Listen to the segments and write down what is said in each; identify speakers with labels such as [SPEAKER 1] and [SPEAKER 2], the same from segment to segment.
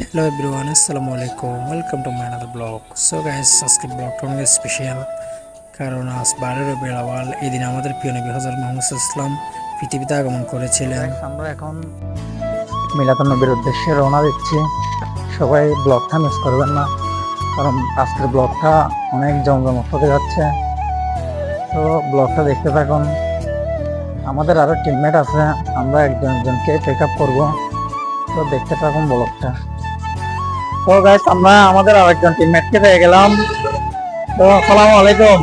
[SPEAKER 1] Hello everyone আসসালামু আলাইকুম welcome to my another blog so guys আজকে ব্লগটা অনেক স্পেশাল কারণ আজ বারোই বেড়াওয়াল এই আমাদের প্রিয় নবী হজরত মোহাম্মদ ইসলাম পৃথিবীতে আগমন করেছিলেন।
[SPEAKER 2] আমরা এখন মিলাদনবীর উদ্দেশ্যে রওনা দিচ্ছি। সবাই ব্লগটা মিস করবেন না, কারণ আজকের ব্লগটা অনেক জমজমট হতে যাচ্ছে। তো ব্লগটা দেখতে থাকুন। আমাদের আরও টিমমেট আছে, আমরা একজন একজনকে টেক আপ করব। তো দেখতে থাকুন ব্লগটা তো গাইস আমরা আমাদের আরেকজন টিমমেটকে পেয়ে গেলাম। তো, আসসালামু আলাইকুম।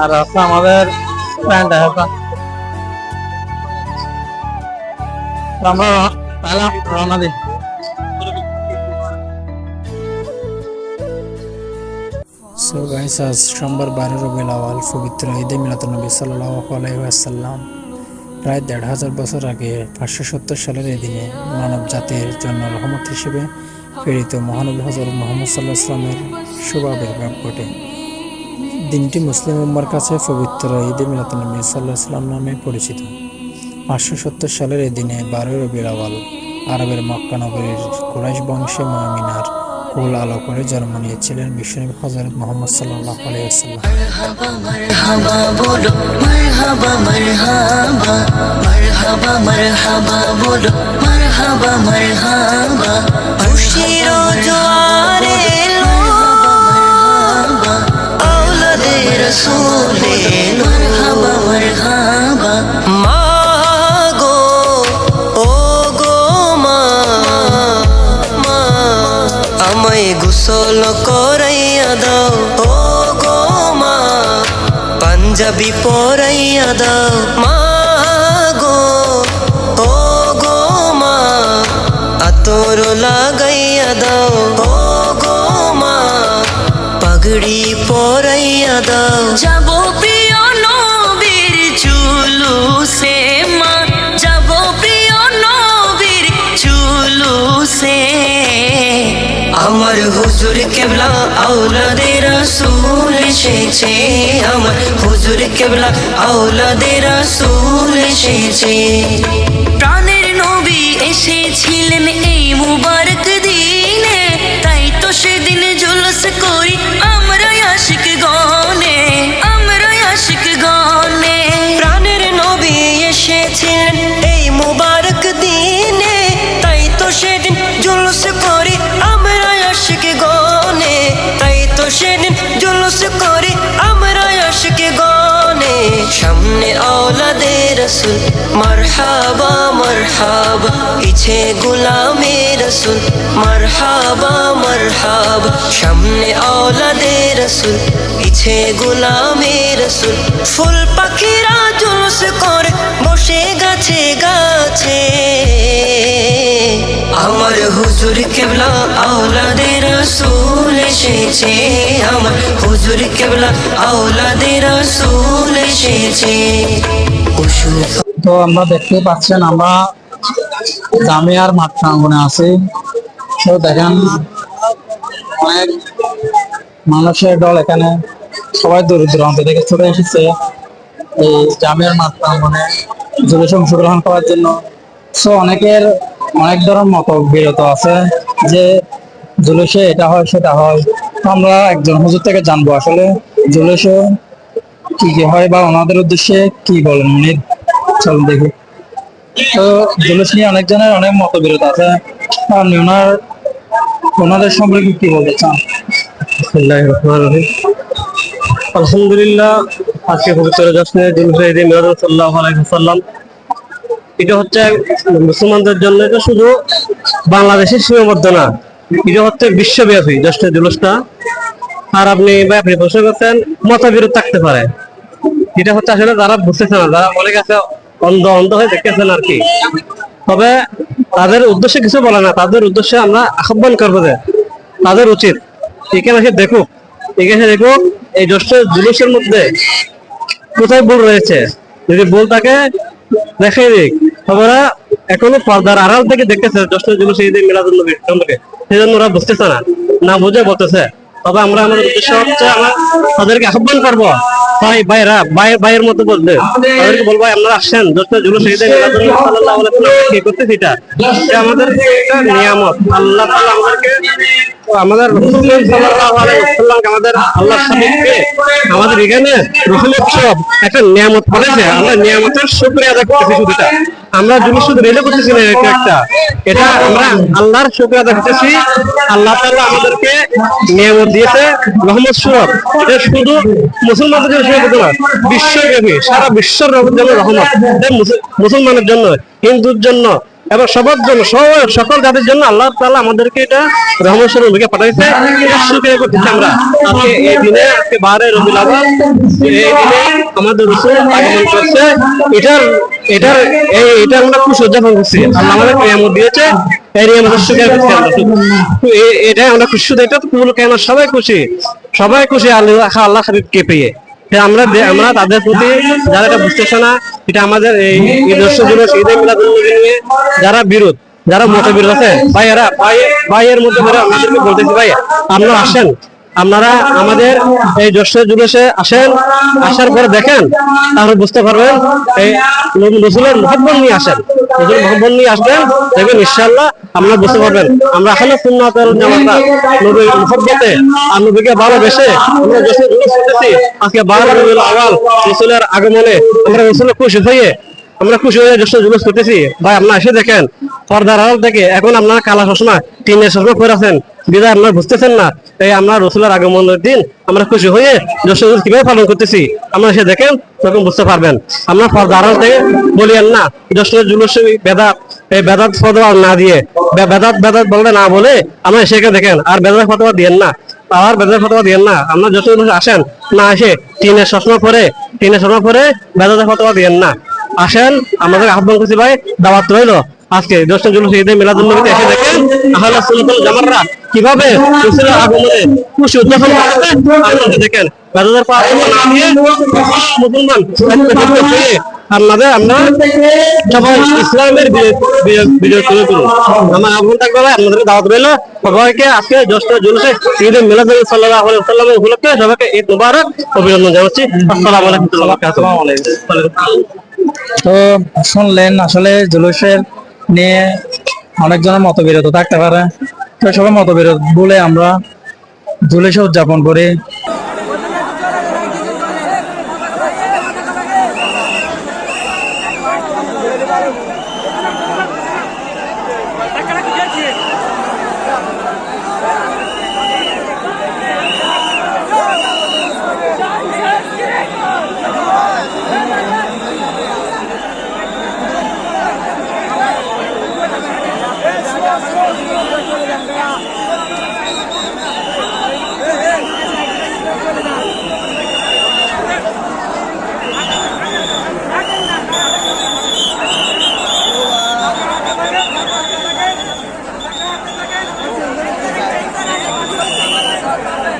[SPEAKER 2] আর আছে আমাদের আমরা
[SPEAKER 1] সো গাইস আজ সোমবার বারোই বেলাওয়াল পবিত্র ঈদে মিলাদুন্নবী সাল্লাহ আলাইসাল্লাম প্রায় দেড় হাজার বছর আগে পাঁচশো সত্তর সালের এই দিনে মানব জাতির জন্য রহমত হিসেবে প্রেরিত মহানবী হজরত মোহাম্মদ সাল্লাহ ইসলামের শুভ আবির্ভাব ঘটে। দিনটি মুসলিম উম্মার কাছে পবিত্র ঈদে মিলাদুন্নবী সাল্লাহ ইসলাম নামে পরিচিত। পাঁচশো সত্তর সালের এই দিনে বারোই আওয়াল আরবের মক্কা নগরীর কুরাইশ বংশে মমিনার কুল আলো করে জন্ম নিয়েছিলেন বিশ্বনবী হজরত মোহাম্মদ সাল্লাহ আলাইসাল্লাম
[SPEAKER 3] গোসল করাইয়া দাও ও গো মা পাঞ্জাবি পরাইয়া দাও মা গো ও গো মা আতর লাগাইয়া দাও ও গো মা পাগড়ি পরাইয়া দাও যাব প্রিয় আমার হুজুর কেবলা আওলাদে রাসূল এসেছে, আমার হুজুর কেবলা আওলাদে রাসূল এসেছে। প্রাণের নবী এসেছিলেন এই মুবারক দিনে, তাই তো সেদিন জুলুস করি রসুল। মারহাবা মারহাবা। পিছে গুলামে রসুল। মারহাবা মারহাবা। সামনে আওলাদে রসুল। পিছে গুলামে রসুল। ফুল পাখিরা জুলুস করে, বসে গাছে গাছে। আমার হুজুর কেবলা আওলাদে রসুল এসেছে। আমার হুজুর কেবলা আওলাদে রসুল এসেছে।
[SPEAKER 2] তো আমরা দেখতে পাচ্ছেন, আমরা জামিয়ার মাঠ প্রাঙ্গনে আছি। তো দেখেন, অনেক মানুষের দল এখানে সবাই দরিদ্র দূরান্ত থেকে চলে এসেছে। এই জামিয়ার মাঠ প্রাঙ্গনে জুলুস অংশগ্রহণ করার জন্য। সো অনেকের অনেক ধরনের মত বিরত আছে যে জুলুসে এটা হয়, সেটা হয়। আমরা একজন হুজুর থেকে জানব আসলে জুলুসে কি কি হয় বা ওনাদের উদ্দেশ্যে কি বলেন উনি? চলুন দেখি। তো জুলুস নিয়ে অনেকজনের অনেক মতবিরোধ আছে। আপনি ওনার, ওনাদের সম্পর্কে কি বলতে চান।
[SPEAKER 4] আলহামদুলিল্লাহ, আজকে ওয়াসাল্লাম। এটা হচ্ছে মুসলমানদের জন্য এটা শুধু বাংলাদেশের সীমাবদ্ধ না, এটা হচ্ছে বিশ্বব্যাপী জশ্নে জুলুসটা। আর আপনি ব্যাপারে প্রশ্ন করছেন, মতবিরোধ থাকতে পারে। এটা হচ্ছে আসলে যারা বুঝতেছে না, যারা মনে গেছে অন্ধ অন্ধ হয়ে দেখতেছেন আর কি। তবে তাদের উদ্দেশ্যে কিছু বলে না, তাদের উদ্দেশ্যে আমরা আহ্বান করব যে তাদের উচিত এখানে এসে দেখুক, এখানে দেখুক, এই জ্যৈষ্ঠ জুলুসের মধ্যে কোথায় ভুল রয়েছে। যদি ভুল থাকে, দেখাই দিক। ওরা এখনও পর্দার আড়াল থেকে দেখতেছে জ্যৈষ্ঠ জুলুস ঈদে মিলাদুল নবীর জন্মকে সেই জন্য ওরা বুঝতেছে না না বুঝে বলতেছে। তবে আমরা আমাদের উদ্দেশ্য হচ্ছে আমরা তাদেরকে আহ্বান করব। ভাই ভাইরা ভাই, ভাইয়ের মতো বলতে তাদেরকে বলব আপনারা আসেন। দশটা জুলুস কি করতে সেটা আমাদের নিয়ামত। আল্লাহ আমাদেরকে, আমাদের আমাদের আল্লাহ আমাদের এখানে উৎসব একটা নিয়ামত করেছে আমরা নিয়ামতের শুকরিয়া আদায় করতেছি শুধু এটা। আমরা যদি শুধু রেলে করতেছি না একটা। এটা আমরা আল্লাহর শুক্রিয়া দেখতেছি আল্লাহ তাআলা আমাদেরকে নিয়ামত দিয়েছে, রহমত স্বরূপ। এটা শুধু মুসলমানদের জন্য শুরু না, বিশ্বব্যাপী, সারা বিশ্বের জন্য রহমত। মুসলমানের জন্য, হিন্দুর জন্য এবং সবার জন্য সকল জাতির জন্য আল্লাহ তাআলা আমাদেরকে এটা রহমত স্বরূপ পাঠাইছে। করতেছি আমরা। এই দিনে, আজকে বারে দিনে আমাদের আগমন করছে। এটার এটার, এই, এটা আমরা উদযাপন করছি আল্লাহ আমাদের নিয়ামত দিয়েছে। আমরা খুশি, এটা পুরো কেন সবাই খুশি। সবাই খুশি, আল্লাহ আল্লাহ হাবিবকে পেয়ে। আমরা আমরা তাদের প্রতি যারা এটা বুঝতেছে না, এটা আমাদের এই এই দিবস ঈদে মিলাদ নিয়ে যারা বিরোধ, যারা মতবিরোধ আছে, ভাইয়েরা, ভাই ভাইয়ের মধ্যে করে আমাদেরকে বলতেছি, ভাই, আপনারা আসেন। আপনারা আমাদের এই জ্যৈষ্ঠ জুলুসে আসেন, আসার পরে দেখেন, তাহলে বুঝতে পারবেন এই রসুলের মহব্বত নিয়ে আসেন। রসুলের মহব্বত নিয়ে আসবেন, দেখবেন ইনশাআল্লাহ আপনারা বুঝতে পারবেন। আমরা আসলে সুন্নাতুল জামাতা নবীর মহব্বতে আর নবীকে ভালোবেসে আমরা জ্যৈষ্ঠ জুলুস করতেছি। আজকে বারো রবিউল আওয়াল রসুলের আগমনে আমরা রসুলের খুশি হয়ে, আমরা খুশি হয়ে জ্যৈষ্ঠ জুলুস করতেছি। ভাই, আপনারা এসে দেখেন, পর্দার আড়াল থেকে এখন আপনারা কালা চশমা, টিনের চশমা পরে আছেন। বিদায় আপনারা বুঝতেছেন না? এই আমরা রসুলের আগমনের দিন আমরা খুশি হয়ে জ্যৈষ্ঠ কীভাবে পালন করতেছি? আমরা দেখেন তখন বুঝতে পারবেন। আমরা থেকে বলিয়েন না। জুলুস, এই বেদাত ফতোয়া না দিয়ে বেদাত বেদাত বলতে না বলে আমরা দেখেন, আর বেদাত ফতোয়া দিয়েন না। আর বেদাত ফতোয়া দিয়েন না। আমরা জ্যৈষ্ঠ আসেন, না এসে টিনের চশমা পরে, টিনের চশমা পরে বেদাত ফতোয়া দিয়েন না। আসেন, আমাদের আহ্বান করছি ভাই, দাওয়াত রইল। আজকে দশটা ঈদে এসে দেখেন আহলে সুন্নাতুল জামাররা কীভাবে রসুলের আগমনে খুশি উদযাপন করতে আপনারা দেখেন না দিয়ে মুসলমান হয়ে আপনাদের আমরা সবাই ইসলামের বিজয়- তুলে তুলুন আমার থাকবে ভাই, আপনাদের দাওয়াত রইল। সবাইকে আজকে দশটা জুলুসে ঈদে মিলাদ সাল্লাল্লাহু আলাইহি ওয়াসাল্লামের উপলক্ষে সবাইকে ঈদ মুবারক অভিনন্দন জানাচ্ছি। আসসালামু আলাইকুম।
[SPEAKER 2] তো শুনলেন আসলে জুলুসের নিয়ে অনেকজনের মতবিরত থাকতে পারে। তো সবাই মতবিরোধ বলে আমরা জুলুসে উদযাপন করি।
[SPEAKER 5] Thank you.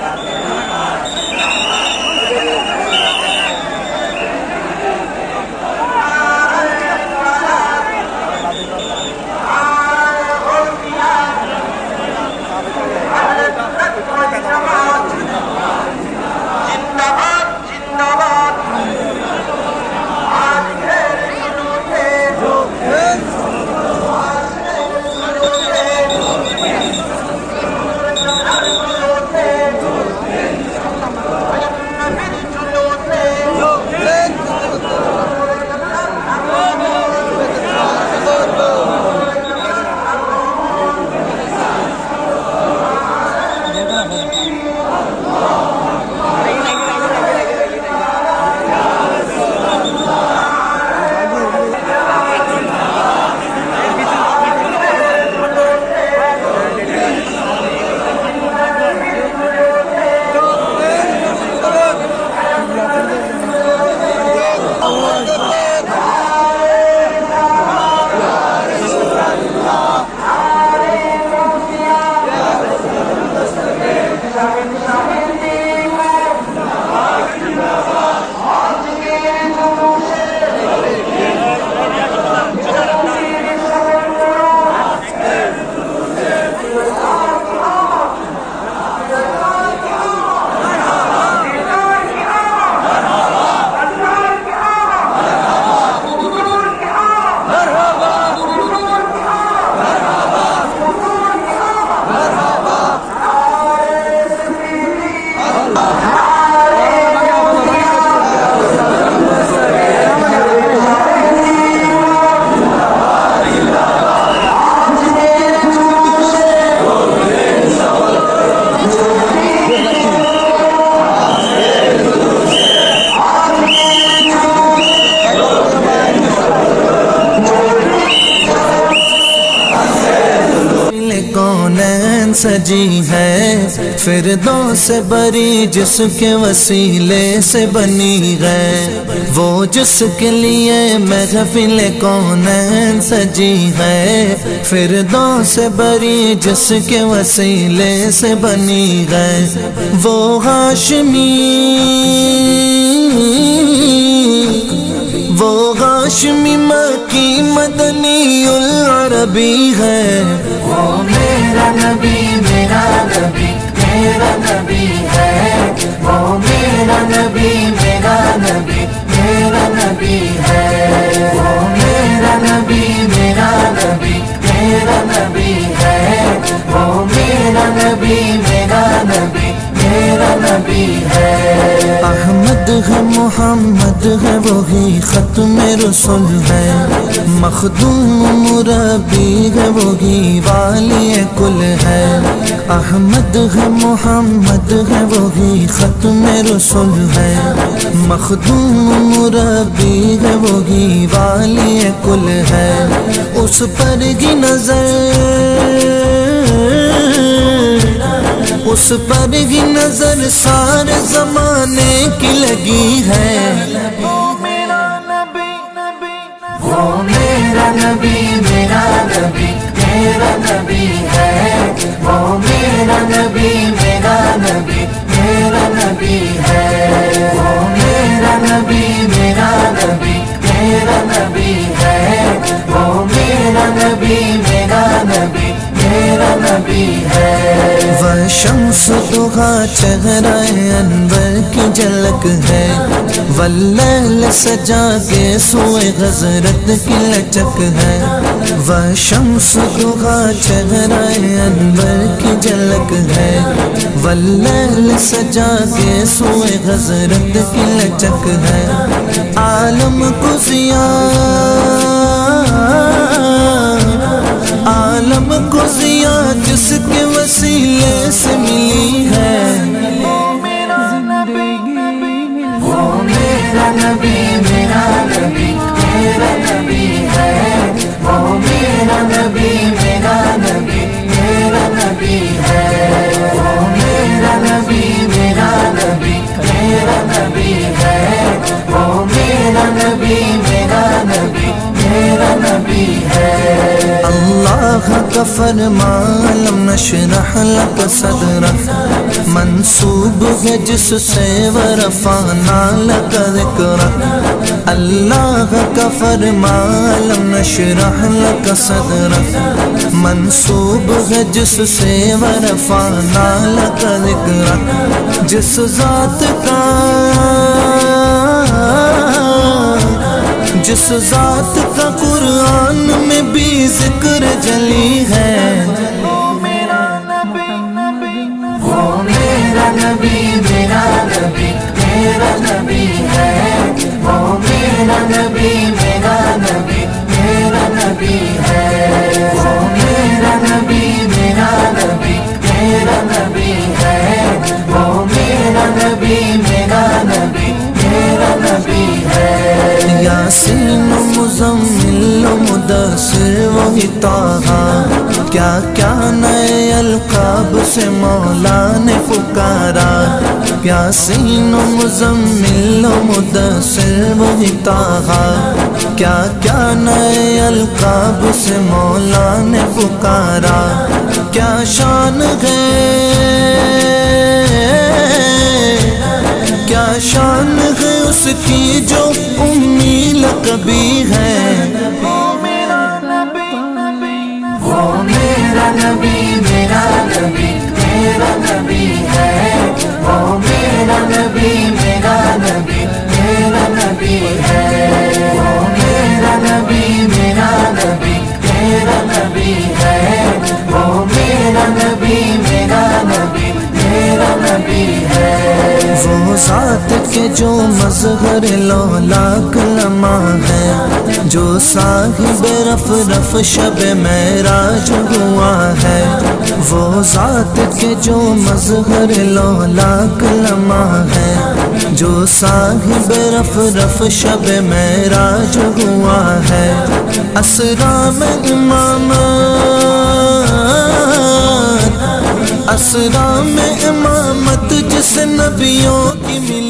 [SPEAKER 5] سجی ہے فردوں سے بری جس کے وسیلے سے بنی ہے۔ وہ جس کے لیے محفل کونین سجی ہے فردوں سے بری جس کے وسیلے سے بنی ہے۔ وہ ہاشمی، وہ ہاشمی مکی مدنی العربی ہے۔ وہ میرا نبی میرا نبی میرا نبی ہے۔ وہ میرا نبی میرا نبی میرا نبی ہے۔ وہ میرا نبی میرا نبی میرا نبی ہے۔ وہ میرا نبی میرا نبی میرا نبی ہے۔ ہے محمد ہے، وہی ختم رسول ہے۔ مخدوم مربی ہے، وہی والی کل ہے۔ احمد ہے محمد ہے، وہی ختم رسول ہے۔ مخدوم مربی ہے، وہی والی کل ہے۔ اس پر کی نظر اس پر ہی نظر سارے زمانے کی لگی ہے۔ وہ نبی میرا نبی میرا نبی ہے۔ میرا نبی میرا نبی میرا نبی ہے۔ میرا نبی میرا نبی ہے۔ میرا نبی میرا نبی میرا نبی ہے۔ شمس دہا چہرہ انور کی جھلک ہے۔ واللیل سجا کے سوئے غزرت کی لچک ہے۔ وہ شمس دہا چہرہ انور کی جھلک ہے۔ واللیل سجا کے سوئے غزرت کی لچک ہے۔ عالم کو زیان کا فرمالم نشرح لک صدر منصوب ہے جس سے ورفانا لک ذکر اللہ کا فرمالم نشرح لک صدر منصوب ہے جس سے ورفانا لک ذکر جس ذات کا، جس ذات کا قرآن جلی ہے۔ میرا نبی میرا نبی ہے۔ میرا نبی میرا نبی میرا نبی ہے۔ سر وہی تاہا کیا کیا نئے القاب سے مولا نے پکارا پیاسین و مزمل و مدسر وہی تاہا کیا کیا نئے القاب سے مولا نے پکارا کیا شان ہے کیا شان ہے اس کی جو امی کبھی ہے نبی، میرا نبی میرا نبی ہے۔ وہ میرا میرا نبی میرا نبی ہے۔ وہ میرا میرا نبی، میرا ہے۔ وہ میرا وہ ذات کے جو مظہر لولاک لمحہ ہے، جو صاحب رف رف شب معراج ہوا ہے۔ وہ ذات کے جو مظہر لولاک لمحہ ہے، جو صاحب رف رف شب معراج ہوا ہے۔ اسرام امام اسرا میں امامت جس نبیوں کی ملی